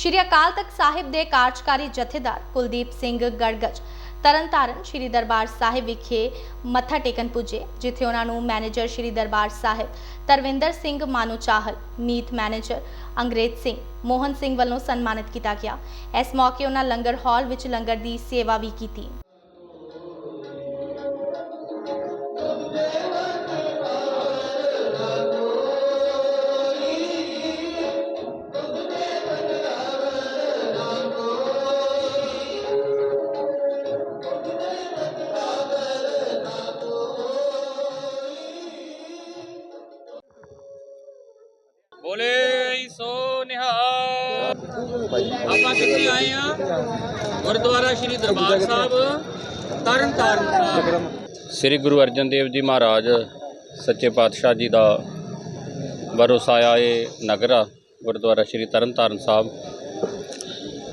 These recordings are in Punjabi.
ਸ਼੍ਰੀ ਅਕਾਲ ਤਖਤ ਸਾਹਿਬ ਦੇ ਕਾਰਜਕਾਰੀ ਜਥੇਦਾਰ ਕੁਲਦੀਪ ਸਿੰਘ ਗੜਗੜ ਤਰਨਤਾਰਨ ਸ਼੍ਰੀ ਦਰਬਾਰ ਸਾਹਿਬ ਵਿਖੇ ਮੱਥਾ ਟੇਕਣ ਪੁੱਜੇ, ਜਿੱਥੇ ਉਹਨਾਂ ਨੂੰ ਮੈਨੇਜਰ ਸ਼੍ਰੀ ਦਰਬਾਰ ਸਾਹਿਬ ਤਰਵਿੰਦਰ ਸਿੰਘ ਮਾਨੂ ਚਾਹਲ, ਮੀਤ ਮੈਨੇਜਰ ਅੰਗਰੇਜ਼ ਸਿੰਘ ਮੋਹਨ ਸਿੰਘ ਵੱਲੋਂ ਸਨਮਾਨਿਤ ਕੀਤਾ ਗਿਆ। ਇਸ ਮੌਕੇ ਉਹਨਾਂ ਲੰਗਰ ਹਾਲ ਵਿੱਚ ਲੰਗਰ ਦੀ ਸੇਵਾ ਵੀ ਕੀਤੀ। ਬੋਲੇ ਸੋ ਨਿਹਾਲ। ਆਪਾਂ ਕਿੱਥੇ ਆਏ ਆ ਗੁਰਦੁਆਰਾ ਸ਼੍ਰੀ ਦਰਬਾਰ ਸਾਹਿਬ, ਤਰਨ ਤਾਰਨ ਸਾਹਿਬ। ਸ੍ਰੀ ਗੁਰੂ ਅਰਜਨ ਦੇਵ ਜੀ ਮਹਾਰਾਜ, ਸੱਚੇ ਪਾਤਸ਼ਾਹ ਜੀ ਦਾ ਵਰੋਸਾਇਆ ਇਹ ਨਗਰ ਆ, ਗੁਰਦੁਆਰਾ ਸ਼੍ਰੀ ਤਰਨ ਤਾਰਨ ਸਾਹਿਬ।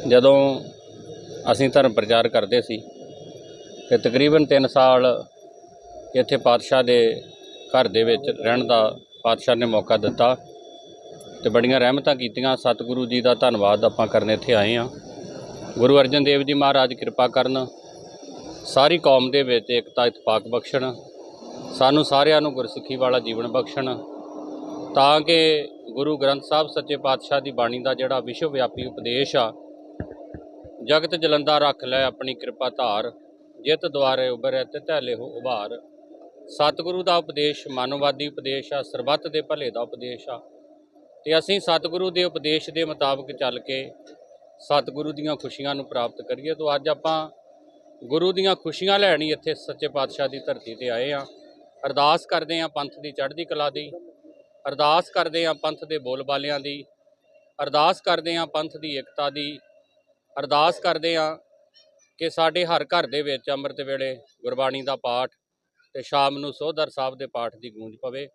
ਜਦੋਂ ਅਸੀਂ ਧਰਮ ਪ੍ਰਚਾਰ ਕਰਦੇ ਸੀ ਤੇ ਤਕਰੀਬਨ 3 ਸਾਲ ਇੱਥੇ ਪਾਤਸ਼ਾਹ ਦੇ ਘਰ ਦੇ ਵਿੱਚ ਰਹਿਣ ਦਾ ਪਾਤਸ਼ਾਹ ਨੇ ਮੌਕਾ ਦਿੱਤਾ। ਤੇ ਬੜੀਆਂ ਰਹਿਮਤਾਂ ਕੀਤੀਆਂ। ਸਤਿਗੁਰੂ ਜੀ ਦਾ ਧੰਨਵਾਦ ਆਪਾਂ ਕਰਨ ਇੱਥੇ ਆਏ ਆ ਗੁਰੂ ਅਰਜਨ ਦੇਵ ਜੀ ਮਹਾਰਾਜ ਕਿਰਪਾ ਕਰਨ। ਸਾਰੀ ਕੌਮ ਦੇ ਵਿੱਚ ਇਕਤਾ ਇਤਫਾਕ ਬਖਸ਼ਣ। ਸਾਨੂੰ ਸਾਰਿਆਂ ਨੂੰ ਗੁਰਸਿੱਖੀ ਵਾਲਾ ਜੀਵਨ ਬਖਸ਼ਣ। ਤਾਂ ਕਿ ਗੁਰੂ ਗ੍ਰੰਥ ਸਾਹਿਬ ਸੱਚੇ ਪਾਤਸ਼ਾਹ ਦੀ ਬਾਣੀ ਦਾ ਜਿਹੜਾ ਵਿਸ਼ਵ ਵਿਆਪੀ ਉਪਦੇਸ਼ ਆ, ਜਗਤ ਜਲੰਦਾ ਰੱਖ ਲੈ ਆਪਣੀ ਕਿਰਪਾ ਧਾਰ, ਜਿਤ ਦੁਆਰੇ ਉਭਰੇ ਤੇ ਧੈਲੇ ਹੋ ਉਭਾਰ। ਸਤਿਗੁਰੂ ਦਾ ਉਪਦੇਸ਼ ਮਾਨਵਵਾਦੀ ਉਪਦੇਸ਼ ਆ, ਸਰਬੱਤ ਦੇ ਭਲੇ ਦਾ ਉਪਦੇਸ਼ ਆ। ਤੇ ਅਸੀਂ ਸਤਿਗੁਰੂ ਦੇ ਉਪਦੇਸ਼ ਦੇ ਮੁਤਾਬਕ ਚੱਲ ਕੇ ਸਤਿਗੁਰੂ ਦੀਆਂ ਖੁਸ਼ੀਆਂ ਨੂੰ ਪ੍ਰਾਪਤ ਕਰੀਏ ਤੋਂ ਅੱਜ ਆਪਾਂ ਗੁਰੂ ਦੀਆਂ ਖੁਸ਼ੀਆਂ ਲੈਣ ਹੀ ਇੱਥੇ ਸੱਚੇ ਪਾਤਸ਼ਾਹ ਦੀ ਧਰਤੀ ਤੇ ਆਏ ਆ ਅਰਦਾਸ ਕਰਦੇ ਆ ਪੰਥ ਦੀ ਚੜ੍ਹਦੀ ਕਲਾ ਦੀ। ਅਰਦਾਸ ਕਰਦੇ ਆ ਪੰਥ ਦੇ ਬੋਲਬਾਲਿਆਂ ਦੀ। ਅਰਦਾਸ ਕਰਦੇ ਆ ਪੰਥ ਦੀ ਏਕਤਾ ਦੀ। ਅਰਦਾਸ ਕਰਦੇ ਆ ਕਿ ਸਾਡੇ ਹਰ ਘਰ ਦੇ ਵਿੱਚ ਅੰਮ੍ਰਿਤ ਵੇਲੇ ਗੁਰਬਾਣੀ ਦਾ ਪਾਠ ਤੇ ਸ਼ਾਮ ਨੂੰ ਸੋਧਰ ਸਾਹਿਬ ਦੇ ਪਾਠ ਦੀ ਗੂੰਜ ਪਵੇ।